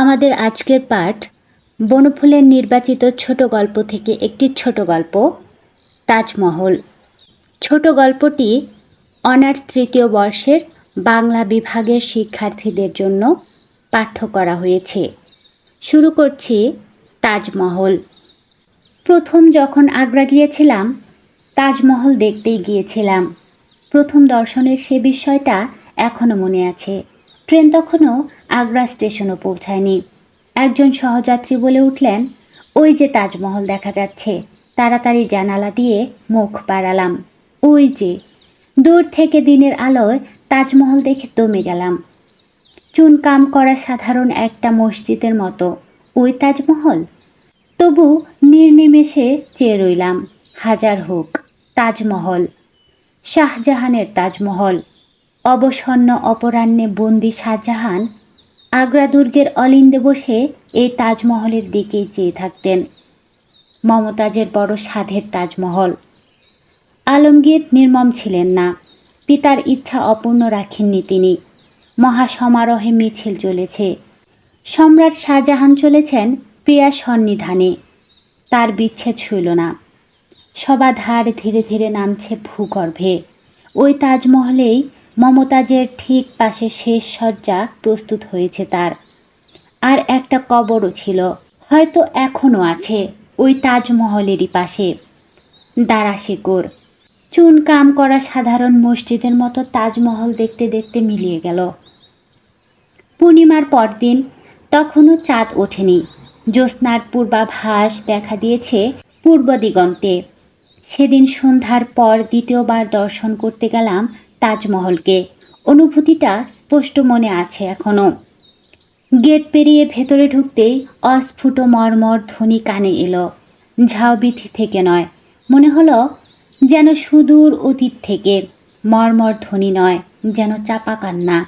আমাদের আজকের পাঠ বনফুলের নির্বাচিত ছোট গল্প থেকে একটি ছোট গল্প, তাজমহল। ছোট গল্পটি অনার্স তৃতীয় বর্ষের বাংলা বিভাগের শিক্ষার্থীদের জন্য পাঠ্য করা হয়েছে। শুরু করছি তাজমহল। প্রথম যখন আগ্রা গিয়েছিলাম, তাজমহল দেখতেই গিয়েছিলাম। প্রথম দর্শনের সে বিষয়টা এখনও মনে আছে। ট্রেন তখনও আগ্রা স্টেশনও পৌঁছায়নি। একজন সহযাত্রী বলে উঠলেন, ওই যে তাজমহল দেখা যাচ্ছে, তাড়াতাড়ি জানালা দিয়ে মুখ বাড়ালাম। ওই যে, দূর থেকে দিনের আলোয় তাজমহল দেখে দমে গেলাম। চুনকাম করা সাধারণ একটা মসজিদের মতো। ওই তাজমহল? তবু নির্নিমেষে চেয়ে রইলাম, হাজার হোক, তাজমহল, শাহজাহানের তাজমহল। অবসন্ন অপরাহ্নে বন্দি শাহজাহান আগ্রা দুর্গের অলিন্দে বসে এই তাজমহলের দিকেই চেয়ে থাকতেন। মমতাজের বড় সাধের তাজমহল। আলমগীর নির্মম ছিলেন না। পিতার ইচ্ছা অপূর্ণ রাখেননি তিনি। মহাসমারোহে মিছিল চলেছে। সম্রাট শাহজাহান চলেছেন প্রিয়া সন্নিধানে। তার বিচ্ছেদ হইল না। সবাধার ধীরে ধীরে নামছে ভূগর্ভে। ওই তাজমহলেই মমতাজের ঠিক পাশে শেষ শয্যা প্রস্তুত হয়েছে তার। আর একটা কবরও ছিল, হয়তো এখনও আছে ওই তাজমহলেরই পাশে। দারাশিকর চুন কাম করা সাধারণ মসজিদের মতো তাজমহল দেখতে দেখতে মিলিয়ে গেল। পূর্ণিমার পরদিন তখনও চাঁদ ওঠেনি। জ্যোৎস্নার পূর্বাভাস দেখা দিয়েছে পূর্ব দিগন্তে। সেদিন সন্ধ্যার পর দ্বিতীয়বার দর্শন করতে গেলাম তাজমহলকে। অনুভূতিটা স্পষ্ট মনে আছে এখনও গেট পেরিয়ে ভেতরে ঢুকতেই অস্ফুট মর্মর ধ্বনি কানে এলো। ঝাউবিথি থেকে নয়, মনে হলো যেন সুদূর অতীত থেকে। মর্মর ধ্বনি নয়, যেন চাপা কান্না।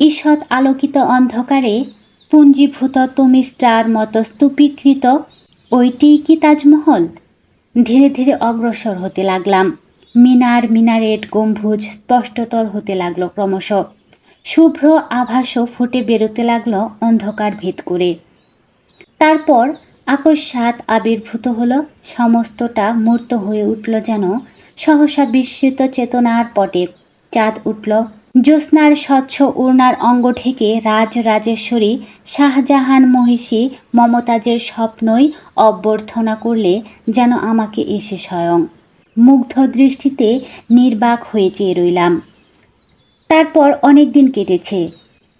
ঈষৎ আলোকিত অন্ধকারে পুঞ্জীভূত তমিস্টার মতো স্তূপীকৃত ওইটিই কি তাজমহল? ধীরে ধীরে অগ্রসর হতে লাগলাম। মিনার মিনারেট গম্বুজ স্পষ্টতর হতে লাগল ক্রমশ। শুভ্র আভাসও ফুটে বেরোতে লাগল অন্ধকার ভেদ করে। তারপর আকস্মাত আবির্ভূত হলো, সমস্তটা মূর্ত হয়ে উঠল যেন সহসা বিস্মিত চেতনার পটে। চাঁদ উঠল, জ্যোৎস্নার স্বচ্ছ উড়নার অঙ্গ ঢেকে রাজ রাজেশ্বরী শাহজাহান মহিষী মমতাজের স্বপ্নই অভ্যর্থনা করলে যেন আমাকে এসে স্বয়ং মুগ্ধ দৃষ্টিতে নির্বাক হয়ে চেয়ে রইলাম। তারপর অনেক দিন কেটেছে।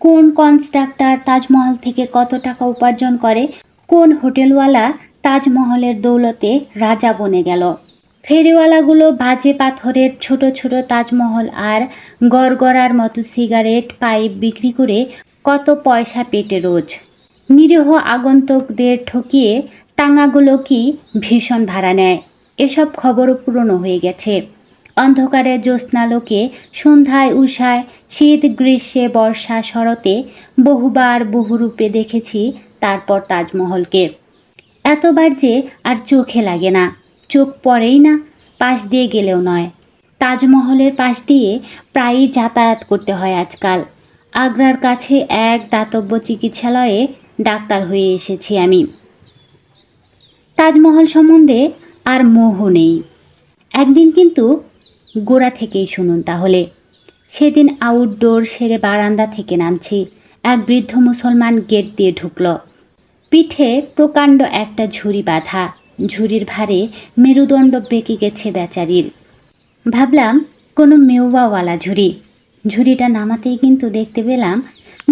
কোন কনস্ট্রাক্টর তাজমহল থেকে কত টাকা উপার্জন করে, কোন হোটেলওয়ালা তাজমহলের দৌলতে রাজা বনে গেল। ফেরিওয়ালাগুলো বাজে পাথরের ছোট ছোট তাজমহল আর গড়গড়ার মতো সিগারেট পাইপ বিক্রি করে কত পয়সা পেটে রোজ। নিরীহ আগন্তুকদের ঠকিয়ে টাঙাগুলো কি ভীষণ ভাড়া নেয়। এসব খবরও পুরনো হয়ে গেছে। অন্ধকারে জ্যোৎস্নালোকে সন্ধ্যায় উষায় শীত, গ্রীষ্মে বর্ষা, শরতে বহুবার বহুরূপে দেখেছি তারপর তাজমহলকে। এতবার যে আর চোখে লাগে না। চোখ পড়েই না, পাশ দিয়ে গেলেও নয়। তাজমহলের পাশ দিয়ে প্রায়ই যাতায়াত করতে হয় আজকাল। আগ্রার কাছে এক দাতব্য চিকিৎসালয়ে ডাক্তার হয়ে এসেছি আমি। তাজমহল সম্বন্ধে আর মোহ নেই। একদিন কিন্তু গোড়া থেকেই শুনুন তাহলে। সেদিন আউটডোর সেরে বারান্দা থেকে নামছি। এক বৃদ্ধ মুসলমান গেট দিয়ে ঢুকল। পিঠে প্রকাণ্ড একটা ঝুড়ি বাঁধা। ঝুড়ির ভারে মেরুদণ্ড বেঁকে গেছে বেচারির। ভাবলাম, কোনো মেওয়াওয়ালা ঝুড়ি। ঝুড়িটা নামাতেই কিন্তু দেখতে পেলাম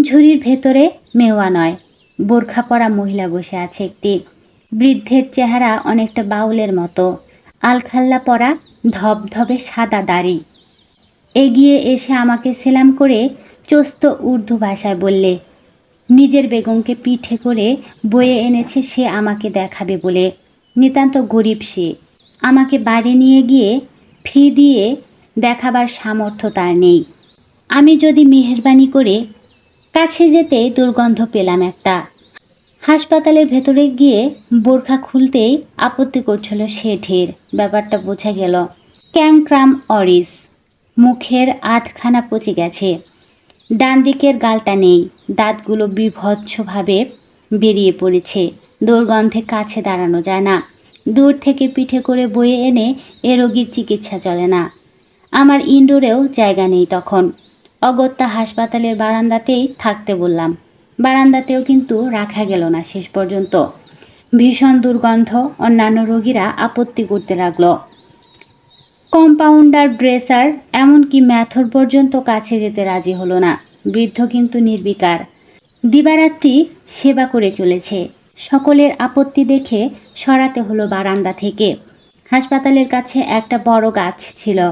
ঝুড়ির ভেতরে মেওয়া নয়। বোরখা পরা মহিলা বসে আছে একটি। বৃদ্ধের চেহারা অনেকটা বাউলের মতো। আলখাল্লা পরা, ধবধবে সাদা দাড়ি। এগিয়ে এসে আমাকে সেলাম করে চস্ত উর্দু ভাষায় বললে, নিজের বেগমকে পিঠে করে বয়ে এনেছে সে আমাকে দেখাবে বলে। নিতান্ত গরিব সে। আমাকে বাড়ি নিয়ে গিয়ে ফি দিয়ে দেখাবার সামর্থ্য তার নেই। আমি যদি মেহরবানি করে কাছে যেতে দুর্গন্ধ পেলাম একটা। হাসপাতালের ভেতরে গিয়ে বোরখা খুলতেই আপত্তি করছিল সে ঢের। ব্যাপারটা বোঝা গেল। ক্যাংক্রাম অরিস। মুখের আধখানা পচে গেছে। ডান দিকের গালটা নেই। দাঁতগুলো বিভৎসভাবে বেরিয়ে পড়েছে। দুর্গন্ধে কাছে দাঁড়ানো যায় না। দূর থেকে পিঠে করে বয়ে এনে এ রোগীর চিকিৎসা চলে না। আমার ইনডোরেও জায়গা নেই তখন। অগত্যা হাসপাতালের বারান্দাতেই থাকতে বললাম বারান্দাতেও কিন্তু রাখা গেল না শেষ পর্যন্ত। ভীষণ দুর্গন্ধ অন্যান্য রোগীরা আপত্তি করতে লাগল। কম্পাউন্ডার ড্রেসার এমনকি ম্যাথর পর্যন্ত কাছে যেতে রাজি হলো না। বৃদ্ধ কিন্তু নির্বিকার। দিবারাত্রি সেবা করে চলেছে। সকলের আপত্তি দেখে সরাতে হলো বারান্দা থেকে। হাসপাতালের কাছে একটা বড় গাছ ছিল।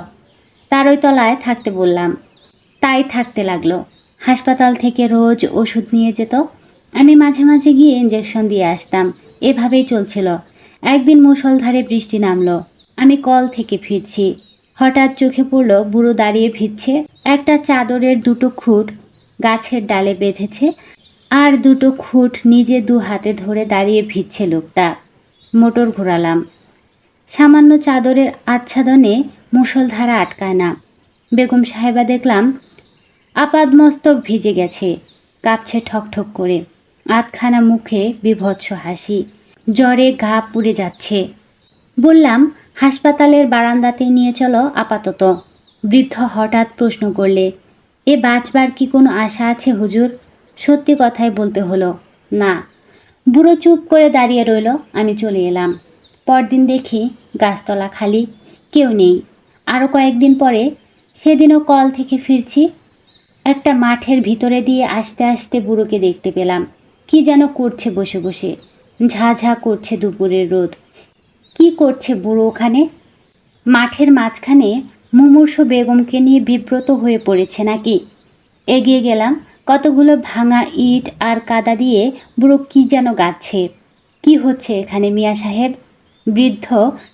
তারই তলায় থাকতে বললাম। তাই থাকতে লাগল। হাসপাতাল থেকে রোজ ওষুধ নিয়ে যেত। আমি মাঝে মাঝে গিয়ে ইঞ্জেকশন দিয়ে আসতাম। এভাবেই চলছিল। একদিন মুষলধারে বৃষ্টি নামলো। আমি কল থেকে ফিরছি। হঠাৎ চোখে পড়ল বুড়ো দাঁড়িয়ে ভিজছে একটা চাদরের দুটো খুঁট গাছের ডালে বেঁধেছে আর দুটো খুঁট নিজে দু হাতে ধরে দাঁড়িয়ে ভিজছে লোকটা। মোটর ঘোরালাম। সামান্য চাদরের আচ্ছাদনে মুষলধারা আটকায় না। বেগম সাহেবা দেখলাম আপাদমস্তক ভিজে গেছে। কাঁপছে ঠকঠক করে। আধখানা মুখে বিভৎস হাসি। জ্বরে ঘা পুড়ে যাচ্ছে। বললাম, হাসপাতালের বারান্দাতে নিয়ে চলো আপাতত। বৃদ্ধ হঠাৎ প্রশ্ন করলে, এ বাঁচবার কি কোনো আশা আছে হুজুর? সত্যি কথাই বলতে হলো, না। বুড়ো চুপ করে দাঁড়িয়ে রইল, আমি চলে এলাম। পরদিন দেখি গাছতলা খালি, কেউ নেই। আরও কয়েকদিন পরে সেদিনও কল থেকে ফিরছি একটা মাঠের ভিতরে দিয়ে আসতে আসতে বুড়োকে দেখতে পেলাম। কি যেন করছে বসে বসে। ঝা ঝা করছে দুপুরের রোদ। কি করছে বুড়ো ওখানে? মাঠের মাঝখানে মুমূর্ষ বেগমকে নিয়ে বিব্রত হয়ে পড়েছে নাকি? এগিয়ে গেলাম, কতগুলো ভাঙা ইট আর কাদা দিয়ে বুড়ো কি যেন গাচ্ছে। কি হচ্ছে এখানে মিয়া সাহেব? বৃদ্ধ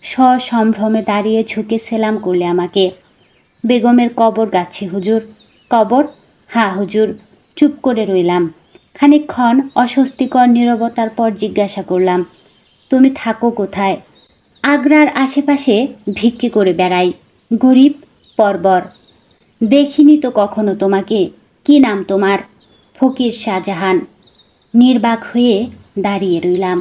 সসম্ভ্রমে দাঁড়িয়ে ঝুঁকে সেলাম করলে আমাকে। বেগমের কবর গাচ্ছি হুজুর। কবর? হ্যাঁ হুজুর, চুপ করে রইলাম। খানিকক্ষণ অস্বস্তিকর নীরবতার পর জিজ্ঞাসা করলাম, তুমি থাকো কোথায়? আগ্রার আশেপাশে ভিক্ষে করে বেড়াই, গরিব, পরবর। দেখিনি তো কখনো তোমাকে, কি নাম তোমার? ফকির শাহজাহান। নির্বাক হয়ে দাঁড়িয়ে রইলাম।